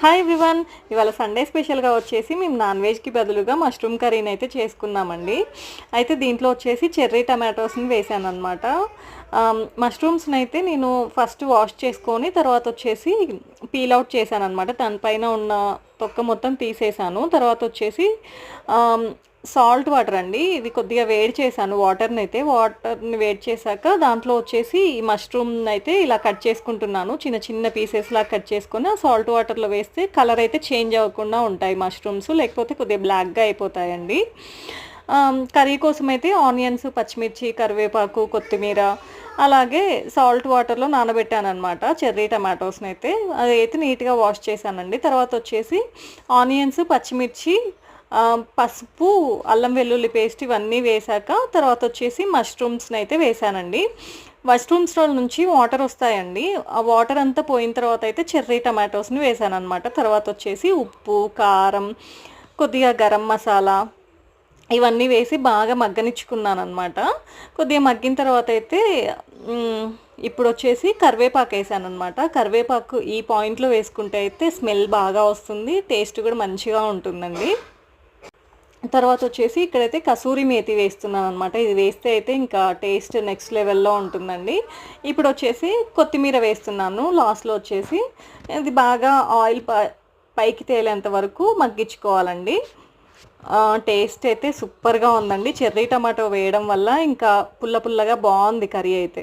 Hi వివన్ ఇవాళ Sunday స్పెషల్గా వచ్చేసి మేము నాన్ వెజ్కి బదులుగా మష్రూమ్ కర్రీని అయితే చేసుకున్నామండి. అయితే దీంట్లో వచ్చేసి చెర్రీ టమాటోస్ని వేసాను అనమాట మష్రూమ్స్ని అయితే నేను ఫస్ట్ వాష్ చేసుకొని తర్వాత వచ్చేసి పీల్ అవుట్ చేశాను అనమాట దానిపైన ఉన్న తొక్క మొత్తం తీసేసాను. తర్వాత వచ్చేసి సాల్ట్ వాటర్ అండి. ఇది కొద్దిగా వేడి చేశాను వాటర్ని అయితే. వాటర్ని వేడి చేశాక దాంట్లో వచ్చేసి ఈ మష్రూమ్ అయితే ఇలా కట్ చేసుకుంటున్నాను. చిన్న చిన్న పీసెస్ లా కట్ చేసుకొని ఆ సాల్ట్ వాటర్లో వేస్తే కలర్ అయితే చేంజ్ అవ్వకుండా ఉంటాయి మష్రూమ్స్. లేకపోతే కొద్దిగా బ్లాక్గా అయిపోతాయండి. కర్రీ కోసం అయితే ఆనియన్స్ పచ్చిమిర్చి కరివేపాకు కొత్తిమీర అలాగే సాల్ట్ వాటర్లో నానబెట్టాను అనమాట చెర్రీ టమాటోస్ని అయితే అది అయితే నీట్గా వాష్ చేశానండి. తర్వాత వచ్చేసి ఆనియన్స్ పచ్చిమిర్చి పసుపు అల్లం వెల్లుల్లి పేస్ట్ ఇవన్నీ వేశాక తర్వాత వచ్చేసి మష్రూమ్స్ని అయితే వేసానండి మష్రూమ్స్లో నుంచి వాటర్ వస్తాయండి. ఆ వాటర్ అంతా పోయిన తర్వాత అయితే చెర్రీ టమాటోస్ని వేసాను అనమాట తర్వాత వచ్చేసి ఉప్పు కారం కొద్దిగా గరం మసాలా ఇవన్నీ వేసి బాగా మగ్గనిచ్చుకున్నాను అనమాట కొద్దిగా మగ్గిన తర్వాత అయితే ఇప్పుడు వచ్చేసి కరివేపాకు వేసాను అనమాట కరివేపాకు ఈ పాయింట్లో వేసుకుంటే అయితే స్మెల్ బాగా వస్తుంది టేస్ట్ కూడా మంచిగా ఉంటుందండి. తర్వాత వచ్చేసి ఇక్కడైతే కసూరి మేతి వేస్తున్నాను అనమాట ఇది వేస్తే అయితే ఇంకా టేస్ట్ నెక్స్ట్ లెవెల్లో ఉంటుందండి. ఇప్పుడు వచ్చేసి కొత్తిమీర వేస్తున్నాను. లాస్ట్లో వచ్చేసి ఇది బాగా ఆయిల్ పైకి తేలేంత వరకు మగ్గించుకోవాలండి. టేస్ట్ అయితే సూపర్గా ఉందండి. చెర్రీ టమాటో వేయడం వల్ల ఇంకా పుల్ల పుల్లగా బాగుంది కర్రీ అయితే.